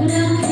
Now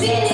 День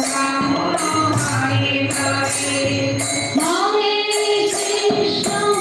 Hare Krishna